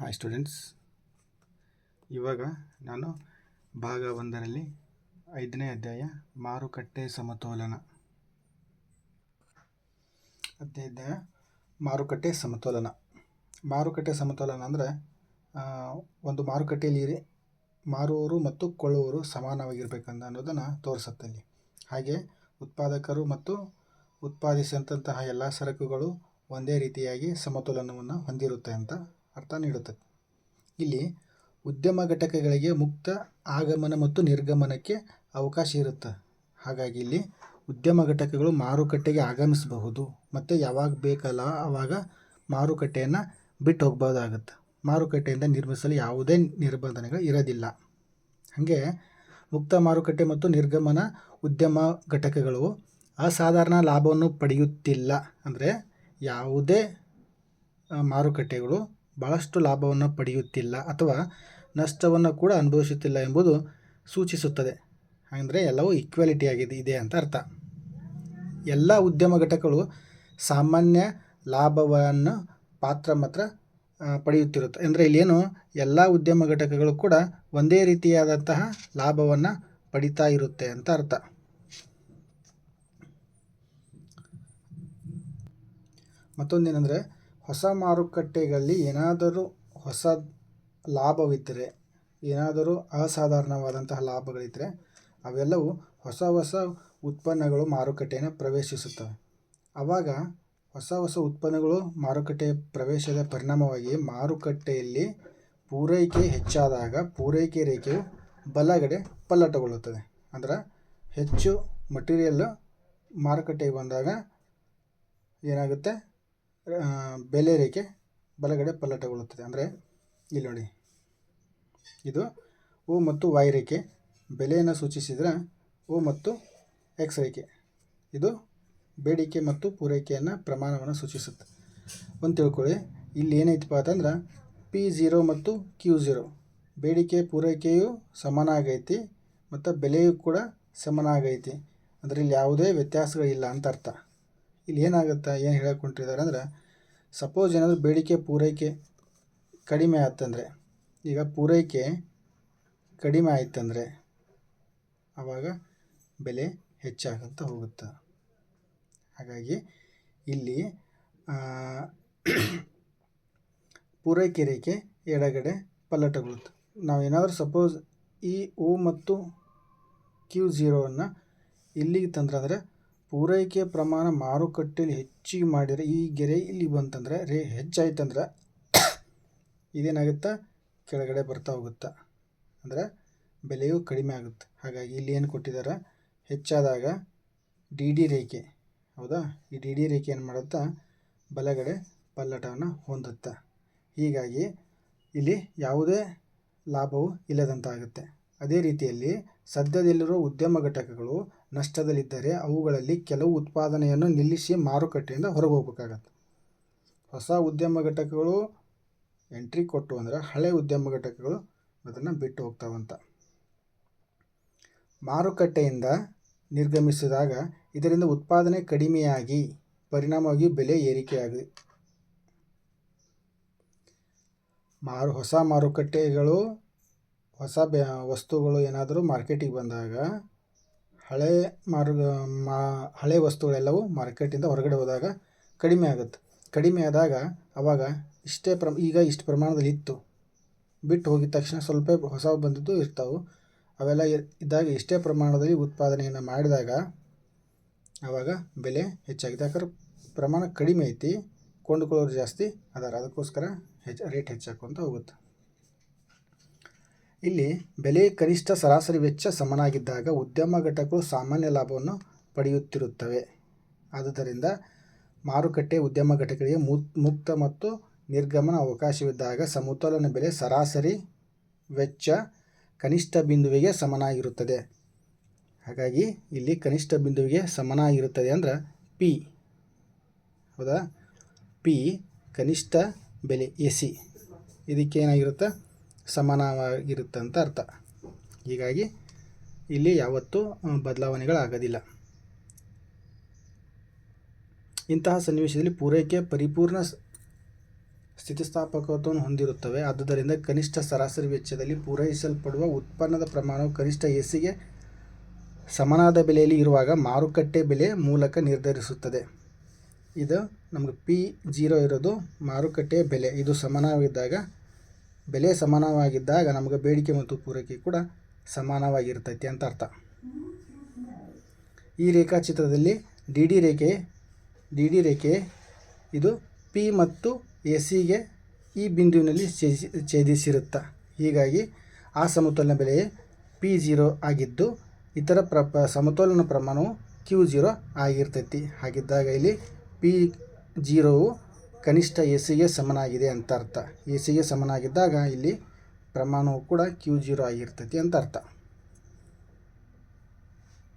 Hi students ಇವಾಗ ನಾನು ಭಾಗ ಒಂದರಲ್ಲಿ ಐದನೇ ಅಧ್ಯಾಯ, ಮಾರುಕಟ್ಟೆ ಸಮತೋಲನ. ಅಧ್ಯಾಯ ಮಾರುಕಟ್ಟೆ ಸಮತೋಲನ. ಮಾರುಕಟ್ಟೆ ಸಮತೋಲನ ಅಂದರೆ ಒಂದು ಮಾರುಕಟ್ಟೆಯಲ್ಲಿ ಮಾರುವವರು ಮತ್ತು ಕೊಳ್ಳುವವರು ಸಮಾನವಾಗಿರಬೇಕಂತ ಅನ್ನೋದನ್ನು ತೋರಿಸುತ್ತೆ ಇಲ್ಲಿ ಹಾಗೆ ಉತ್ಪಾದಕರು ಮತ್ತು ಉತ್ಪಾದಿಸಿದಂತಹ ಎಲ್ಲ ಸರಕುಗಳು ಒಂದೇ ರೀತಿಯಾಗಿ ಸಮತೋಲನವನ್ನು ಹೊಂದಿರುತ್ತೆ ಅಂತ ಅರ್ಥ ನೀಡುತ್ತೆ. ಇಲ್ಲಿ ಉದ್ಯಮ ಘಟಕಗಳಿಗೆ ಮುಕ್ತ ಆಗಮನ ಮತ್ತು ನಿರ್ಗಮನಕ್ಕೆ ಅವಕಾಶ ಇರುತ್ತೆ. ಹಾಗಾಗಿ ಇಲ್ಲಿ ಉದ್ಯಮ ಘಟಕಗಳು ಮಾರುಕಟ್ಟೆಗೆ ಆಗಮಿಸಬಹುದು. ಮತ್ತು ಯಾವಾಗ ಬೇಕಲ್ಲ ಆವಾಗ ಮಾರುಕಟ್ಟೆಯನ್ನು ಬಿಟ್ಟು ಹೋಗ್ಬೋದಾಗುತ್ತೆ ಮಾರುಕಟ್ಟೆಯಿಂದ ನಿರ್ಮಿಸಲು ಯಾವುದೇ ನಿರ್ಬಂಧನೆಗಳು ಇರೋದಿಲ್ಲ. ಹಾಗೆ ಮುಕ್ತ ಮಾರುಕಟ್ಟೆ ಮತ್ತು ನಿರ್ಗಮನ ಉದ್ಯಮ ಘಟಕಗಳು ಅಸಾಧಾರಣ ಲಾಭವನ್ನು ಪಡೆಯುತ್ತಿಲ್ಲ. ಅಂದರೆ ಯಾವುದೇ ಮಾರುಕಟ್ಟೆಗಳು ಭಾಳಷ್ಟು ಲಾಭವನ್ನು ಪಡೆಯುತ್ತಿಲ್ಲ ಅಥವಾ ನಷ್ಟವನ್ನು ಕೂಡ ಅನುಭವಿಸುತ್ತಿಲ್ಲ ಎಂಬುದು ಸೂಚಿಸುತ್ತದೆ. ಅಂದರೆ ಎಲ್ಲವೂ ಈಕ್ವಾಲಿಟಿ ಆಗಿದೆ, ಇದೆ ಅಂತ ಅರ್ಥ. ಎಲ್ಲ ಉದ್ಯಮ ಘಟಕಗಳು ಸಾಮಾನ್ಯ ಲಾಭವನ್ನು ಪಾತ್ರ ಮಾತ್ರ ಪಡೆಯುತ್ತಿರುತ್ತೆ. ಅಂದರೆ ಇಲ್ಲೇನು, ಎಲ್ಲ ಉದ್ಯಮ ಘಟಕಗಳು ಕೂಡ ಒಂದೇ ರೀತಿಯಾದಂತಹ ಲಾಭವನ್ನು ಪಡಿತಾ ಇರುತ್ತೆ ಅಂತ ಅರ್ಥ. ಮತ್ತೊಂದೇನೆಂದರೆ ಹೊಸ ಮಾರುಕಟ್ಟೆಗಳಲ್ಲಿ ಏನಾದರೂ ಹೊಸ ಲಾಭವಿದ್ದರೆ, ಏನಾದರೂ ಅಸಾಧಾರಣವಾದಂತಹ ಲಾಭಗಳಿದ್ದರೆ, ಅವೆಲ್ಲವೂ ಹೊಸ ಹೊಸ ಉತ್ಪನ್ನಗಳು ಮಾರುಕಟ್ಟೆಯನ್ನು ಪ್ರವೇಶಿಸುತ್ತವೆ. ಆವಾಗ ಹೊಸ ಹೊಸ ಉತ್ಪನ್ನಗಳು ಮಾರುಕಟ್ಟೆಯ ಪ್ರವೇಶದ ಪರಿಣಾಮವಾಗಿ ಮಾರುಕಟ್ಟೆಯಲ್ಲಿ ಪೂರೈಕೆ ಹೆಚ್ಚಾದಾಗ ಪೂರೈಕೆ ರೇಖೆಯು ಬಲಗಡೆ ಪಲ್ಲಟಗೊಳ್ಳುತ್ತದೆ. ಅಂದ್ರೆ ಹೆಚ್ಚು ಮಟೀರಿಯಲ್ಲು ಮಾರುಕಟ್ಟೆಗೆ ಬಂದಾಗ ಏನಾಗುತ್ತೆ? ಬೆಲೆ ರೇಖೆ ಬಲಗಡೆ ಪಲ್ಲಟಗೊಳ್ಳುತ್ತದೆ. ಅಂದರೆ ಇಲ್ಲಿ ನೋಡಿ. ಇದು ಓ ಮತ್ತು ವಾಯ್ ರೇಖೆ. ಬೆಲೆಯನ್ನು ಸೂಚಿಸಿದರೆ ಓ ಮತ್ತು ಎಕ್ಸ್ ರೇಖೆ. ಇದು ಬೇಡಿಕೆ ಮತ್ತು ಪೂರೈಕೆಯನ್ನು ಪ್ರಮಾಣವನ್ನು ಸೂಚಿಸುತ್ತೆ. ಒಂದು ತಿಳ್ಕೊಳ್ಳಿ. ಇಲ್ಲಿ ಏನೈತಪ್ಪ ಅಂತಂದ್ರೆ ಪಿ ಝೀರೋ ಮತ್ತು ಕ್ಯೂ ಝೀರೋ ಬೇಡಿಕೆ, ಪೂರೈಕೆಯು ಸಮಾನ ಆಗೈತಿ ಮತ್ತು ಬೆಲೆಯೂ ಕೂಡ ಸಮಾನ ಆಗೈತಿ ಅದರಲ್ಲಿ ಯಾವುದೇ ವ್ಯತ್ಯಾಸಗಳಿಲ್ಲ ಅಂತ ಅರ್ಥ. ಇಲ್ಲಿ ಏನಾಗುತ್ತೆ, ಏನು ಹೇಳಕ್ಕೆ ಹೊಂಟಿದ್ದಾರೆ ಅಂದ್ರೆ ಸಪೋಸ್ ಏನಾದರೂ ಬೇಡಿಕೆ ಪೂರೈಕೆ ಕಡಿಮೆ ಆಯ್ತಂದರೆ ಈಗ ಪೂರೈಕೆ ಕಡಿಮೆ ಆಯ್ತಂದರೆ ಆವಾಗ ಬೆಲೆ ಹೆಚ್ಚಾಗಂತ ಹೋಗುತ್ತೆ. ಹಾಗಾಗಿ ಇಲ್ಲಿ ಪೂರೈಕೆ ರೇಖೆ ಎಡಗಡೆ ಪಲ್ಲಟಗೊಳ್ಳುತ್ತೆ. ನಾವು ಏನಾದರೂ ಸಪೋಸ್ ಈ ಓ ಮತ್ತು ಕ್ಯೂ ಝೀರೋವನ್ನು ಇಲ್ಲಿಗೆ ತಂದ್ರೆ ಅಂದರೆ ಪೂರೈಕೆ ಪ್ರಮಾಣ ಮಾರುಕಟ್ಟೆಯಲ್ಲಿ ಹೆಚ್ಚಿಗೆ ಮಾಡಿದರೆ ಈ ಗೆರೆ ಇಲ್ಲಿ ಬಂತಂದರೆ, ರೇ ಹೆಚ್ಚಾಯ್ತಂದ್ರೆ ಇದೇನಾಗುತ್ತಾ? ಕೆಳಗಡೆ ಬರ್ತಾ ಹೋಗುತ್ತೆ. ಅಂದರೆ ಬೆಲೆಯು ಕಡಿಮೆ ಆಗುತ್ತೆ. ಹಾಗಾಗಿ ಇಲ್ಲಿ ಏನು ಕೊಟ್ಟಿದ್ದಾರೆ? ಹೆಚ್ಚಾದಾಗ ಡಿ ಡಿ ರೇಖೆ. ಹೌದಾ? ಈ ಡಿ ಡಿ ರೇಖೆ ಏನು ಮಾಡುತ್ತಾ? ಬಲಗಡೆ ಪಲ್ಲಟವನ್ನು ಹೊಂದುತ್ತೆ. ಹೀಗಾಗಿ ಇಲ್ಲಿ ಯಾವುದೇ ಲಾಭವು ಇಲ್ಲದಂತಾಗುತ್ತೆ. ಅದೇ ರೀತಿಯಲ್ಲಿ ಸದ್ಯದಲ್ಲಿರುವ ಉದ್ಯಮ ಘಟಕಗಳು ನಷ್ಟದಲ್ಲಿದ್ದರೆ ಅವುಗಳಲ್ಲಿ ಕೆಲವು ಉತ್ಪಾದನೆಯನ್ನು ನಿಲ್ಲಿಸಿ ಮಾರುಕಟ್ಟೆಯಿಂದ ಹೊರಗೆ ಹೋಗ್ಬೇಕಾಗತ್ತೆ ಹೊಸ ಉದ್ಯಮ ಘಟಕಗಳು ಎಂಟ್ರಿ ಕೊಟ್ಟು ಅಂದರೆ ಹಳೆ ಉದ್ಯಮ ಘಟಕಗಳು ಅದನ್ನು ಬಿಟ್ಟು ಹೋಗ್ತಾವಂತ. ಮಾರುಕಟ್ಟೆಯಿಂದ ನಿರ್ಗಮಿಸಿದಾಗ ಇದರಿಂದ ಉತ್ಪಾದನೆ ಕಡಿಮೆಯಾಗಿ ಪರಿಣಾಮವಾಗಿ ಬೆಲೆ ಏರಿಕೆಯಾಗಿ ಮಾರು, ಹೊಸ ಮಾರುಕಟ್ಟೆಗಳು, ಹೊಸ ಬೆ, ವಸ್ತುಗಳು ಏನಾದರೂ ಮಾರ್ಕೆಟಿಗೆ ಬಂದಾಗ ಹಳೆ ಮಾರ್ಗ ಮಾ, ಹಳೆ ವಸ್ತುಗಳೆಲ್ಲವೂ ಮಾರ್ಕೆಟಿಂದ ಹೊರಗಡೆ ಹೋದಾಗ ಕಡಿಮೆ ಆಗುತ್ತೆ. ಕಡಿಮೆ ಆದಾಗ ಅವಾಗ ಇಷ್ಟೇ ಪ್ರಮ, ಈಗ ಇಷ್ಟು ಪ್ರಮಾಣದಲ್ಲಿ ಇತ್ತು. ಬಿಟ್ಟು ಹೋಗಿದ ತಕ್ಷಣ ಸ್ವಲ್ಪ ಹೊಸ ಬಂದದ್ದು ಇರ್ತಾವೆ. ಅವೆಲ್ಲ ಇದ್ದಾಗ ಇಷ್ಟೇ ಪ್ರಮಾಣದಲ್ಲಿ ಉತ್ಪಾದನೆಯನ್ನು ಮಾಡಿದಾಗ ಆವಾಗ ಬೆಲೆ ಹೆಚ್ಚಾಗಿದೆ. ಯಾಕಂದ್ರೆ ಪ್ರಮಾಣ ಕಡಿಮೆ ಐತಿ, ಕೊಂಡುಕೊಳ್ಳೋರು ಜಾಸ್ತಿ, ಅದಾರ ಅದಕ್ಕೋಸ್ಕರ ಹೆಚ್ಚು, ರೇಟ್ ಹೆಚ್ಚಾಕೊಂತ ಹೋಗುತ್ತೆ. ಇಲ್ಲಿ ಬೆಲೆ ಕನಿಷ್ಠ ಸರಾಸರಿ ವೆಚ್ಚ ಸಮನಾಗಿದ್ದಾಗ ಉದ್ಯಮ ಘಟಕಗಳು ಸಾಮಾನ್ಯ ಲಾಭವನ್ನು ಪಡೆಯುತ್ತಿರುತ್ತವೆ. ಆದುದರಿಂದ ಮಾರುಕಟ್ಟೆ ಉದ್ಯಮ ಘಟಕಗಳಿಗೆ ಮುಕ್ತ ಮತ್ತು ನಿರ್ಗಮನ ಅವಕಾಶವಿದ್ದಾಗ ಸಮತೋಲನ ಬೆಲೆ ಸರಾಸರಿ ವೆಚ್ಚ ಕನಿಷ್ಠ ಬಿಂದುವಿಗೆ ಸಮನಾಗಿರುತ್ತದೆ. ಹಾಗಾಗಿ ಇಲ್ಲಿ ಕನಿಷ್ಠ ಬಿಂದುವಿಗೆ ಸಮನಾಗಿರುತ್ತದೆ ಅಂದ್ರೆ ಪಿ ಹೌದಾ? ಪಿ ಕನಿಷ್ಠ ಬೆಲೆ ಎ ಸಿ. ಇದಕ್ಕೆ ಏನಾಗಿರುತ್ತೆ ಸಮಾನವಾಗಿರುತ್ತೆ ಅಂತ ಅರ್ಥ. ಹೀಗಾಗಿ ಇಲ್ಲಿ ಯಾವತ್ತೂ ಬದಲಾವಣೆಗಳಾಗೋದಿಲ್ಲ. ಇಂತಹ ಸನ್ನಿವೇಶದಲ್ಲಿ ಪೂರೈಕೆ ಪರಿಪೂರ್ಣ ಸ್ಥಿತಿಸ್ಥಾಪಕತ್ವವನ್ನು ಹೊಂದಿರುತ್ತವೆ. ಆದುದರಿಂದ ಕನಿಷ್ಠ ಸರಾಸರಿ ವೆಚ್ಚದಲ್ಲಿ ಪೂರೈಸಲ್ಪಡುವ ಉತ್ಪನ್ನದ ಪ್ರಮಾಣವು ಕನಿಷ್ಠ ಎಸಿಗೆ ಸಮನಾದ ಬೆಲೆಯಲ್ಲಿ ಇರುವಾಗ ಮಾರುಕಟ್ಟೆ ಬೆಲೆ ಮೂಲಕ ನಿರ್ಧರಿಸುತ್ತದೆ. ಇದು ನಮಗೆ ಪಿ ಜೀರೋ ಇರೋದು ಮಾರುಕಟ್ಟೆಯ ಬೆಲೆ. ಇದು ಸಮಾನವಾಗಿದ್ದಾಗ ಬೆಲೆ ಸಮಾನವಾಗಿದ್ದಾಗ ನಮಗೆ ಬೇಡಿಕೆ ಮತ್ತು ಪೂರೈಕೆ ಕೂಡ ಸಮಾನವಾಗಿರ್ತೈತಿ ಅಂತ ಅರ್ಥ. ಈ ರೇಖಾಚಿತ್ರದಲ್ಲಿ ಡಿ ಡಿ ರೇಖೆ, ಡಿ ಡಿ ರೇಖೆ, ಇದು ಪಿ ಮತ್ತು ಎ ಸಿಗೆ ಈ ಬಿಂದುವಿನಲ್ಲಿ ಛೇದಿಸಿ ಛೇದಿಸಿರುತ್ತೆ. ಹೀಗಾಗಿ ಆ ಸಮತೋಲನ ಬೆಲೆ ಪಿ ಜೀರೋ ಆಗಿದ್ದು, ಇತರ ಪ್ರ ಸಮತೋಲನ ಪ್ರಮಾಣವು ಕ್ಯೂ ಜೀರೋ ಆಗಿರ್ತೈತಿ. ಹಾಗಿದ್ದಾಗ ಇಲ್ಲಿ ಪಿ ಜೀರೋವು ಕನಿಷ್ಠ ಎಸಿಗೆ ಸಮನಾಗಿದೆ ಅಂತ ಅರ್ಥ ಎಸಿಗೆ ಸಮನಾಗಿದ್ದಾಗ ಇಲ್ಲಿ ಪ್ರಮಾಣವು ಕೂಡ ಕ್ಯೂ ಜೀರೋ ಆಗಿರ್ತೈತಿ ಅಂತ ಅರ್ಥ